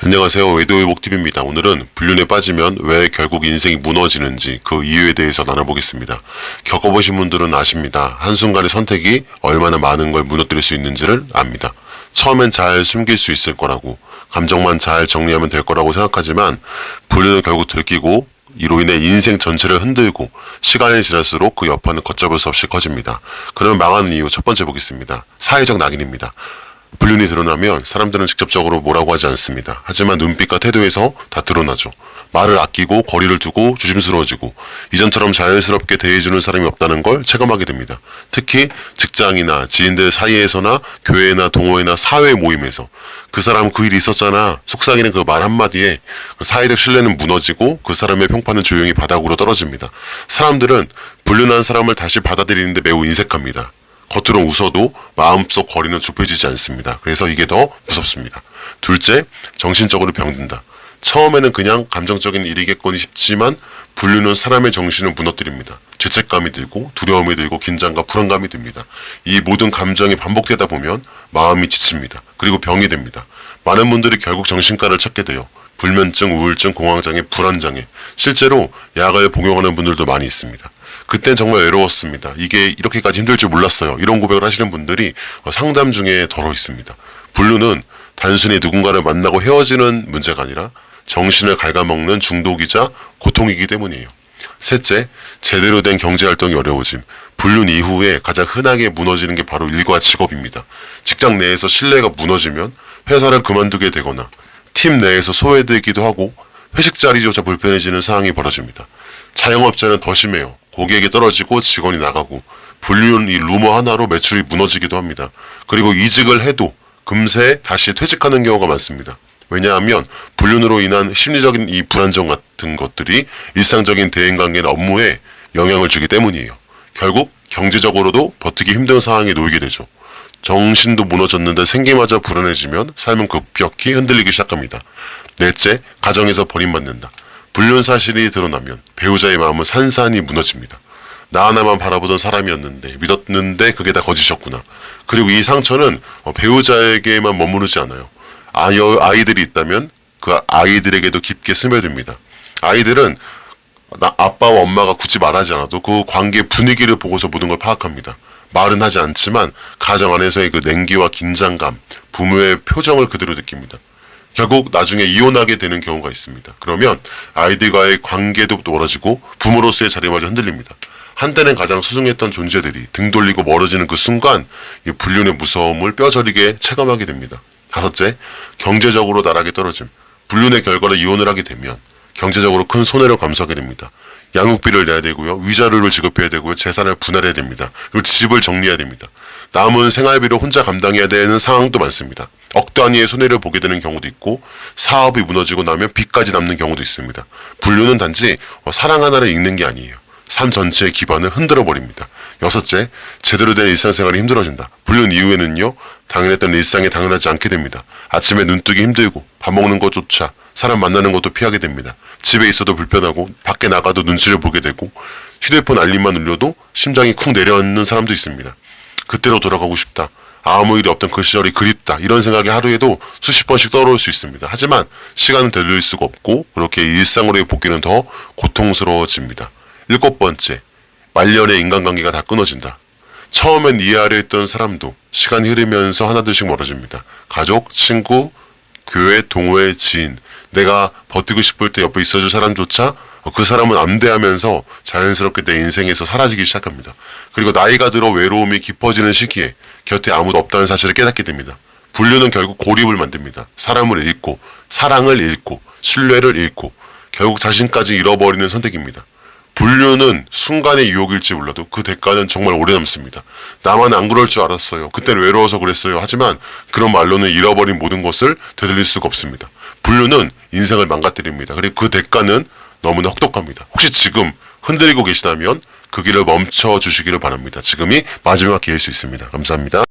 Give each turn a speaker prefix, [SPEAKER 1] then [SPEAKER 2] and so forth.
[SPEAKER 1] 안녕하세요. 외도의복TV입니다. 오늘은 불륜에 빠지면 왜 결국 인생이 무너지는지 그 이유에 대해서 나눠보겠습니다. 겪어보신 분들은 아십니다. 한순간의 선택이 얼마나 많은 걸 무너뜨릴 수 있는지를 압니다. 처음엔 잘 숨길 수 있을 거라고, 감정만 잘 정리하면 될 거라고 생각하지만, 불륜은 결국 들키고, 이로 인해 인생 전체를 흔들고, 시간이 지날수록 그 여파는 걷잡을 수 없이 커집니다. 그러면 망하는 이유 첫 번째 보겠습니다. 사회적 낙인입니다. 불륜이 드러나면 사람들은 직접적으로 뭐라고 하지 않습니다. 하지만 눈빛과 태도에서 다 드러나죠. 말을 아끼고 거리를 두고 조심스러워지고 이전처럼 자연스럽게 대해주는 사람이 없다는 걸 체감하게 됩니다. 특히 직장이나 지인들 사이에서나 교회나 동호회나 사회 모임에서 그 사람 그 일이 있었잖아 속삭이는 그 말 한마디에 그 사회적 신뢰는 무너지고 그 사람의 평판은 조용히 바닥으로 떨어집니다. 사람들은 불륜한 사람을 다시 받아들이는데 매우 인색합니다. 겉으로 웃어도 마음속 거리는 좁혀지지 않습니다. 그래서 이게 더 무섭습니다. 둘째, 정신적으로 병든다. 처음에는 그냥 감정적인 일이겠거니 싶지만 불륜은 사람의 정신을 무너뜨립니다. 죄책감이 들고 두려움이 들고 긴장과 불안감이 듭니다. 이 모든 감정이 반복되다 보면 마음이 지칩니다. 그리고 병이 됩니다. 많은 분들이 결국 정신과를 찾게 돼요. 불면증, 우울증, 공황장애, 불안장애. 실제로 약을 복용하는 분들도 많이 있습니다. 그땐 정말 외로웠습니다. 이게 이렇게까지 힘들 줄 몰랐어요. 이런 고백을 하시는 분들이 상담 중에 덜어 있습니다. 불륜은 단순히 누군가를 만나고 헤어지는 문제가 아니라 정신을 갉아먹는 중독이자 고통이기 때문이에요. 셋째, 제대로 된 경제활동이 어려워짐. 불륜 이후에 가장 흔하게 무너지는 게 바로 일과 직업입니다. 직장 내에서 신뢰가 무너지면 회사를 그만두게 되거나 팀 내에서 소외되기도 하고 회식 자리조차 불편해지는 상황이 벌어집니다. 자영업자는 더 심해요. 고객이 떨어지고 직원이 나가고 불륜 이 루머 하나로 매출이 무너지기도 합니다. 그리고 이직을 해도 금세 다시 퇴직하는 경우가 많습니다. 왜냐하면 불륜으로 인한 심리적인 이 불안정 같은 것들이 일상적인 대인관계나 업무에 영향을 주기 때문이에요. 결국 경제적으로도 버티기 힘든 상황에 놓이게 되죠. 정신도 무너졌는데 생기마저 불안해지면 삶은 급격히 흔들리기 시작합니다. 넷째, 가정에서 버림받는다. 불륜 사실이 드러나면 배우자의 마음은 산산이 무너집니다. 나 하나만 바라보던 사람이었는데 믿었는데 그게 다 거짓이었구나. 그리고 이 상처는 어, 배우자에게만 머무르지 않아요. 아이, 아이들이 있다면 그 아이들에게도 깊게 스며듭니다. 아이들은 나, 아빠와 엄마가 굳이 말하지 않아도 그 관계 분위기를 보고서 모든 걸 파악합니다. 말은 하지 않지만 가정 안에서의 그 냉기와 긴장감, 부모의 표정을 그대로 느낍니다. 결국 나중에 이혼하게 되는 경우가 있습니다. 그러면 아이들과의 관계도 멀어지고 부모로서의 자리마저 흔들립니다. 한때는 가장 소중했던 존재들이 등 돌리고 멀어지는 그 순간 이 불륜의 무서움을 뼈저리게 체감하게 됩니다. 다섯째, 경제적으로 나락에 떨어짐. 불륜의 결과로 이혼을 하게 되면 경제적으로 큰 손해를 감수하게 됩니다. 양육비를 내야 되고요. 위자료를 지급해야 되고요. 재산을 분할해야 됩니다. 그리고 집을 정리해야 됩니다. 남은 생활비를 혼자 감당해야 되는 상황도 많습니다. 억 단위의 손해를 보게 되는 경우도 있고 사업이 무너지고 나면 빚까지 남는 경우도 있습니다. 분류는 단지 어, 사랑 하나를 읽는 게 아니에요. 삶 전체의 기반을 흔들어 버립니다. 여섯째, 제대로 된 일상생활이 힘들어진다. 불륜 이후에는요, 당연했던 일상이 당연하지 않게 됩니다. 아침에 눈뜨기 힘들고, 밥 먹는 것조차, 사람 만나는 것도 피하게 됩니다. 집에 있어도 불편하고, 밖에 나가도 눈치를 보게 되고, 휴대폰 알림만 울려도 심장이 쿵 내려앉는 사람도 있습니다. 그때로 돌아가고 싶다. 아무 일이 없던 그 시절이 그립다. 이런 생각이 하루에도 수십 번씩 떠오를 수 있습니다. 하지만 시간은 되돌릴 수가 없고 그렇게 일상으로의 복귀는 더 고통스러워집니다. 일곱 번째, 말년의 인간관계가 다 끊어진다. 처음엔 이해하려 했던 사람도 시간이 흐르면서 하나둘씩 멀어집니다. 가족, 친구, 교회, 동호회, 지인. 내가 버티고 싶을 때 옆에 있어줄 사람조차 그 사람은 암대하면서 자연스럽게 내 인생에서 사라지기 시작합니다. 그리고 나이가 들어 외로움이 깊어지는 시기에 곁에 아무도 없다는 사실을 깨닫게 됩니다. 분류는 결국 고립을 만듭니다. 사람을 잃고, 사랑을 잃고, 신뢰를 잃고, 결국 자신까지 잃어버리는 선택입니다. 분류는 순간의 유혹일지 몰라도 그 대가는 정말 오래 남습니다. 나만 안 그럴 줄 알았어요. 그때는 외로워서 그랬어요. 하지만 그런 말로는 잃어버린 모든 것을 되돌릴 수가 없습니다. 분류는 인생을 망가뜨립니다. 그리고 그 대가는 너무나 혹독합니다. 혹시 지금 흔들리고 계시다면 그 길을 멈춰 주시기를 바랍니다. 지금이 마지막 기회일 수 있습니다. 감사합니다.